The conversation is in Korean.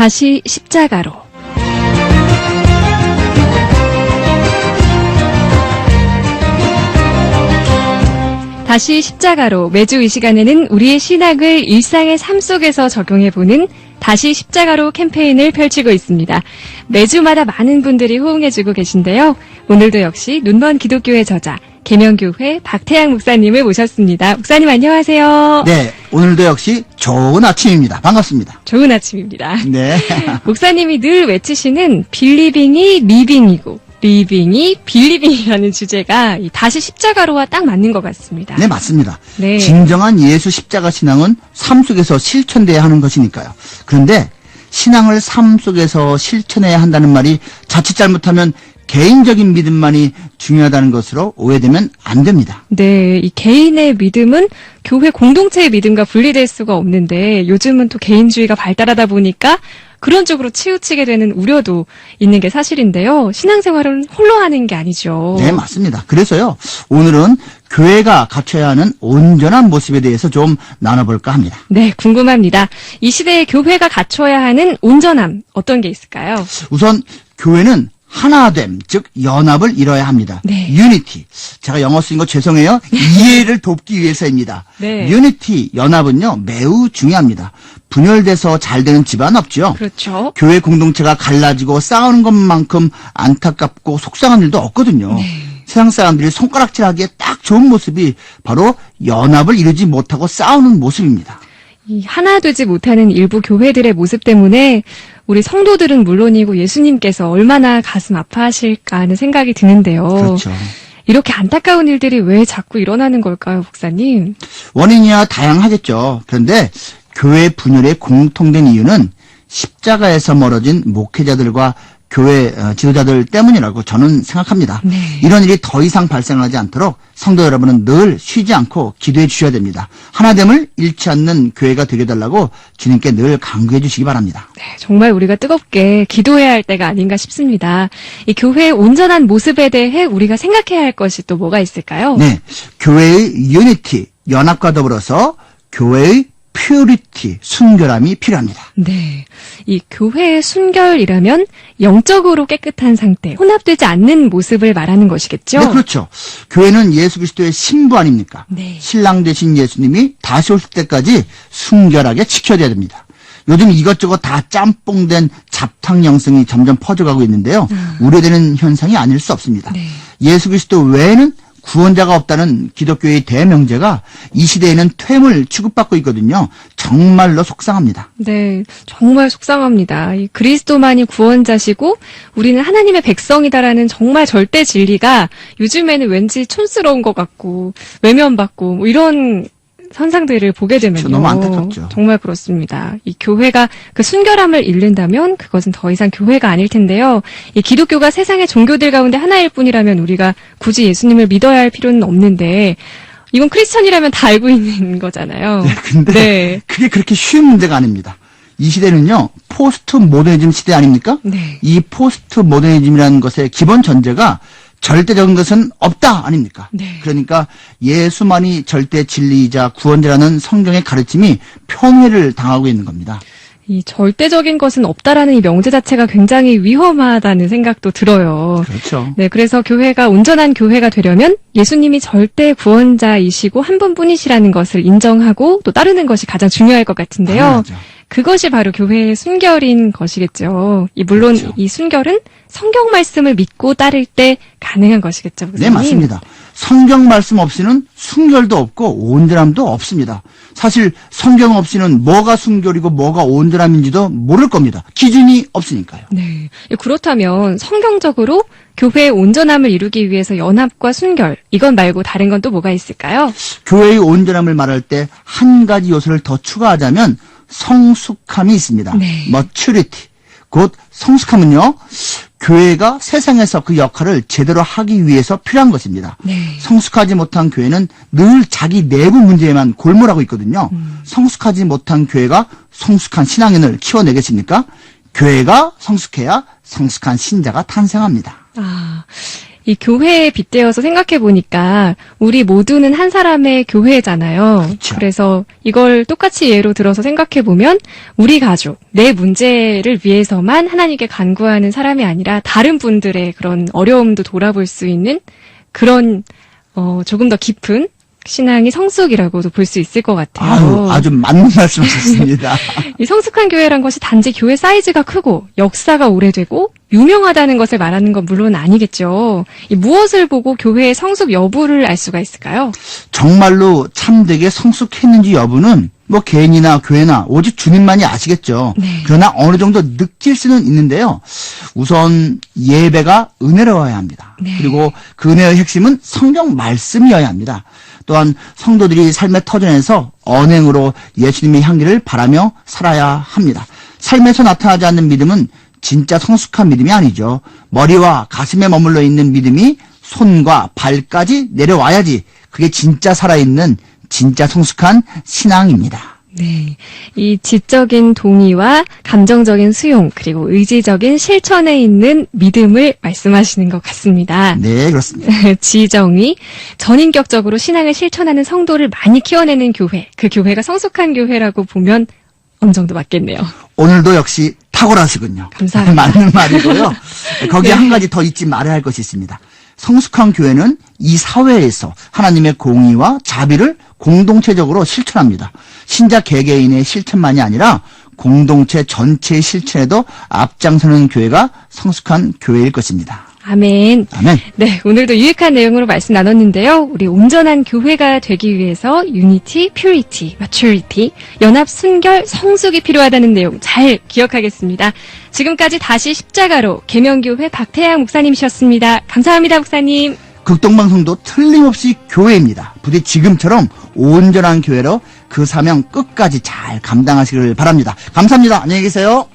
다시 십자가로. 다시 십자가로 매주 이 시간에는 우리의 신학을 일상의 삶 속에서 적용해보는 다시 십자가로 캠페인을 펼치고 있습니다. 매주마다 많은 분들이 호응해주고 계신데요. 오늘도 역시 눈먼 기독교의 저자, 계명교회 박태양 목사님을 모셨습니다. 목사님 안녕하세요. 네, 오늘도 역시 좋은 아침입니다. 반갑습니다. 좋은 아침입니다. 네. 목사님이 늘 외치시는 빌리빙이 리빙이고 리빙이 빌리빙이라는 주제가 이 다시 십자가로와 딱 맞는 것 같습니다. 네, 맞습니다. 네. 진정한 예수 십자가 신앙은 삶 속에서 실천돼야 하는 것이니까요. 그런데 신앙을 삶 속에서 실천해야 한다는 말이 자칫 잘못하면 개인적인 믿음만이 중요하다는 것으로 오해되면 안 됩니다. 네, 이 개인의 믿음은 교회 공동체의 믿음과 분리될 수가 없는데 요즘은 또 개인주의가 발달하다 보니까 그런 쪽으로 치우치게 되는 우려도 있는 게 사실인데요. 신앙생활은 홀로 하는 게 아니죠. 네, 맞습니다. 그래서요, 오늘은 교회가 갖춰야 하는 온전한 모습에 대해서 좀 나눠볼까 합니다. 네, 궁금합니다. 이 시대에 교회가 갖춰야 하는 온전함 어떤 게 있을까요? 우선 교회는 하나됨, 즉 연합을 이뤄야 합니다. 네. 유니티. 제가 영어 쓰인 거 죄송해요. 이해를 돕기 위해서입니다. 네. 유니티, 연합은요 매우 중요합니다. 분열돼서 잘 되는 집안 없죠. 그렇죠. 교회 공동체가 갈라지고 싸우는 것만큼 안타깝고 속상한 일도 없거든요. 네. 세상 사람들이 손가락질하기에 딱 좋은 모습이 바로 연합을 이루지 못하고 싸우는 모습입니다. 이 하나 되지 못하는 일부 교회들의 모습 때문에 우리 성도들은 물론이고 예수님께서 얼마나 가슴 아파하실까 하는 생각이 드는데요. 그렇죠. 이렇게 안타까운 일들이 왜 자꾸 일어나는 걸까요, 목사님? 원인이야 다양하겠죠. 그런데 교회 분열의 공통된 이유는 십자가에서 멀어진 목회자들과 교회 어, 지도자들 때문이라고 저는 생각합니다. 네. 이런 일이 더 이상 발생하지 않도록 성도 여러분은 늘 쉬지 않고 기도해 주셔야 됩니다. 하나됨을 잃지 않는 교회가 되게 달라고 주님께 늘 강구해 주시기 바랍니다. 네, 정말 우리가 뜨겁게 기도해야 할 때가 아닌가 싶습니다. 이 교회의 온전한 모습에 대해 우리가 생각해야 할 것이 또 뭐가 있을까요? 네, 교회의 유니티, 연합과 더불어서 교회의 퓨리티, 순결함이 필요합니다. 네. 이 교회의 순결이라면 영적으로 깨끗한 상태, 혼합되지 않는 모습을 말하는 것이겠죠? 네, 그렇죠. 교회는 예수 그리스도의 신부 아닙니까? 네. 신랑 되신 예수님이 다시 오실 때까지 순결하게 지켜야 됩니다. 요즘 이것저것 다 짬뽕된 잡탕 영성이 점점 퍼져가고 있는데요. 우려되는 현상이 아닐 수 없습니다. 음. 네. 예수 그리스도 외에는 구원자가 없다는 기독교의 대명제가 이 시대에는 퇴물 취급받고 있거든요. 정말로 속상합니다. 네, 정말 속상합니다. 이 그리스도만이 구원자시고 우리는 하나님의 백성이다라는 정말 절대 진리가 요즘에는 왠지 촌스러운 것 같고 외면받고 뭐 이런 현상들을 보게 되면요. 너무 안타깝죠. 정말 그렇습니다. 이 교회가 그 순결함을 잃는다면 그것은 더 이상 교회가 아닐 텐데요. 이 기독교가 세상의 종교들 가운데 하나일 뿐이라면 우리가 굳이 예수님을 믿어야 할 필요는 없는데 이건 크리스천이라면 다 알고 있는 거잖아요. 근데 네. 그게 그렇게 쉬운 문제가 아닙니다. 이 시대는요, 포스트 모더니즘 시대 아닙니까? 네. 이 포스트 모더니즘이라는 것의 기본 전제가 절대적인 것은 없다 아닙니까? 네. 그러니까 예수만이 절대 진리이자 구원자라는 성경의 가르침이 편회를 당하고 있는 겁니다. 이 절대적인 것은 없다라는 이 명제 자체가 굉장히 위험하다는 생각도 들어요. 그렇죠. 네, 그래서 교회가 온전한 교회가 되려면 예수님이 절대 구원자이시고 한 분뿐이시라는 것을 인정하고 또 따르는 것이 가장 중요할 것 같은데요. 당연하죠. 그것이 바로 교회의 순결인 것이겠죠. 이 물론 그렇죠. 이 순결은 성경 말씀을 믿고 따를 때 가능한 것이겠죠. 네, 목사님? 맞습니다. 성경 말씀 없이는 순결도 없고 온전함도 없습니다. 사실 성경 없이는 뭐가 순결이고 뭐가 온전함인지도 모를 겁니다. 기준이 없으니까요. 네. 그렇다면 성경적으로 교회의 온전함을 이루기 위해서 연합과 순결 이건 말고 다른 건 또 뭐가 있을까요? 교회의 온전함을 말할 때 한 가지 요소를 더 추가하자면 성숙함이 있습니다. 네. maturity. 곧 성숙함은요. 교회가 세상에서 그 역할을 제대로 하기 위해서 필요한 것입니다. 네. 성숙하지 못한 교회는 늘 자기 내부 문제에만 골몰하고 있거든요. 성숙하지 못한 교회가 성숙한 신앙인을 키워내겠습니까? 교회가 성숙해야 성숙한 신자가 탄생합니다. 아, 이 교회에 빗대어서 생각해 보니까 우리 모두는 한 사람의 교회잖아요. 그렇죠. 래서 이걸 똑같이 예로 들어서 생각해 보면 우리 가족, 내 문제를 위해서만 하나님께 간구하는 사람이 아니라 다른 분들의 그런 어려움도 돌아볼 수 있는 그런 어, 조금 더 깊은 신앙의 성숙이라고도 볼 수 있을 것 같아요. 아유, 아주 맞는 말씀하셨습니다. 이 성숙한 교회란 것이 단지 교회 사이즈가 크고 역사가 오래되고 유명하다는 것을 말하는 건 물론 아니겠죠. 이 무엇을 보고 교회의 성숙 여부를 알 수가 있을까요? 정말로 참되게 성숙했는지 여부는 뭐 개인이나 교회나 오직 주님만이 아시겠죠. 네. 그러나 어느 정도 느낄 수는 있는데요. 우선 예배가 은혜로워야 합니다. 네. 그리고 그 은혜의 핵심은 성경 말씀이어야 합니다. 또한 성도들이 삶의 터전에서 언행으로 예수님의 향기를 바라며 살아야 합니다. 삶에서 나타나지 않는 믿음은 진짜 성숙한 믿음이 아니죠. 머리와 가슴에 머물러 있는 믿음이 손과 발까지 내려와야지 그게 진짜 살아있는 진짜 성숙한 신앙입니다. 네. 이 지적인 동의와 감정적인 수용, 그리고 의지적인 실천에 있는 믿음을 말씀하시는 것 같습니다. 네, 그렇습니다. 지정이 전인격적으로 신앙을 실천하는 성도를 많이 키워내는 교회, 그 교회가 성숙한 교회라고 보면 어느 정도 맞겠네요. 오늘도 역시 탁월하시군요. 감사합니다. 맞는 말이고요. 거기에 한 가지 더 잊지 말아야 할 것이 있습니다. 성숙한 교회는 이 사회에서 하나님의 공의와 자비를 공동체적으로 실천합니다. 신자 개개인의 실천만이 아니라 공동체 전체의 실천에도 앞장서는 교회가 성숙한 교회일 것입니다. 아멘. 아멘. 네, 오늘도 유익한 내용으로 말씀 나눴는데요. 우리 온전한 교회가 되기 위해서 유니티, 퓨리티, 마츄리티, 연합, 순결, 성숙이 필요하다는 내용 잘 기억하겠습니다. 지금까지 다시 십자가로 계명교회 박태양 목사님이셨습니다. 감사합니다, 목사님. 극동방송도 틀림없이 교회입니다. 부디 지금처럼 온전한 교회로 그 사명 끝까지 잘 감당하시기를 바랍니다. 감사합니다. 안녕히 계세요.